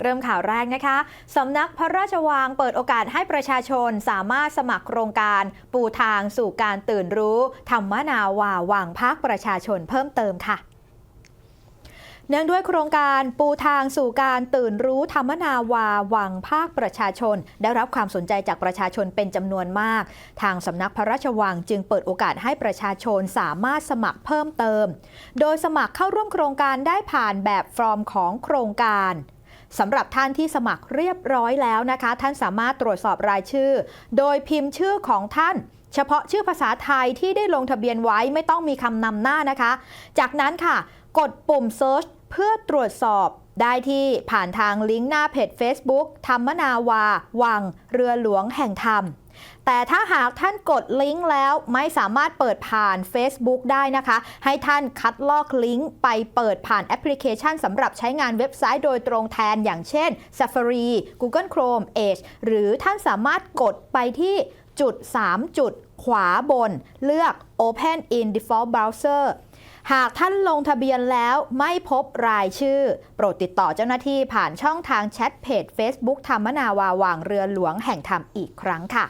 เริ่มข่าวแรกนะคะสำนักพระราชวังเปิดโอกาสให้ประชาชนสามารถสมัครโครงการปูทางสู่การตื่นรู้ ธรรมนาวาวังภาคประชาชนเพิ่มเติมค่ะเนื่องด้วยโครงการปูทางสู่การตื่นรู้ธรรมนาวาวังภาคประชาชน ได้รับความสนใจจากประชาชนเป็นจำนวนมาก ทางสำนักพระราชวังจึงเปิดโอกาสให้ประชาชนสามารถสมัครเพิ่มเติม โดยสมัครเข้าร่วมโครงการได้ผ่านแบบฟอร์มของโครงการ สำหรับท่านที่สมัครเรียบร้อยแล้วนะคะ ท่านสามารถตรวจสอบรายชื่อ โดยพิมพ์ชื่อของท่านเฉพาะชื่อภาษาไทยที่ได้ลงทะเบียนไว้ไม่ต้องมีคำนำหน้านะคะ จากนั้นค่ะ กดปุ่ม Search เพื่อตรวจสอบได้ที่ผ่านทางลิงก์หน้าเพจ Facebook ธรรมนาวา วัง เรือหลวงแห่งธรรม แต่ถ้าหากท่านกดลิงก์แล้วไม่สามารถเปิดผ่าน Facebook ได้นะคะ ให้ท่านคัดลอกลิงก์ไปเปิดผ่านแอปพลิเคชันสำหรับใช้งานเว็บไซต์โดยตรงแทนอย่างเช่น Safari Google Chrome Edge หรือท่านสามารถกดไปที่ จุด 3 จุด ขวาบน เลือก Open in Default Browser หากท่านลงทะเบียนแล้วไม่พบรายชื่อ โปรดติดต่อเจ้าหน้าที่ผ่านช่องทางแชทเพจ Facebook ธรรมนาวาวังเรือหลวงแห่งธรรมอีกครั้งค่ะ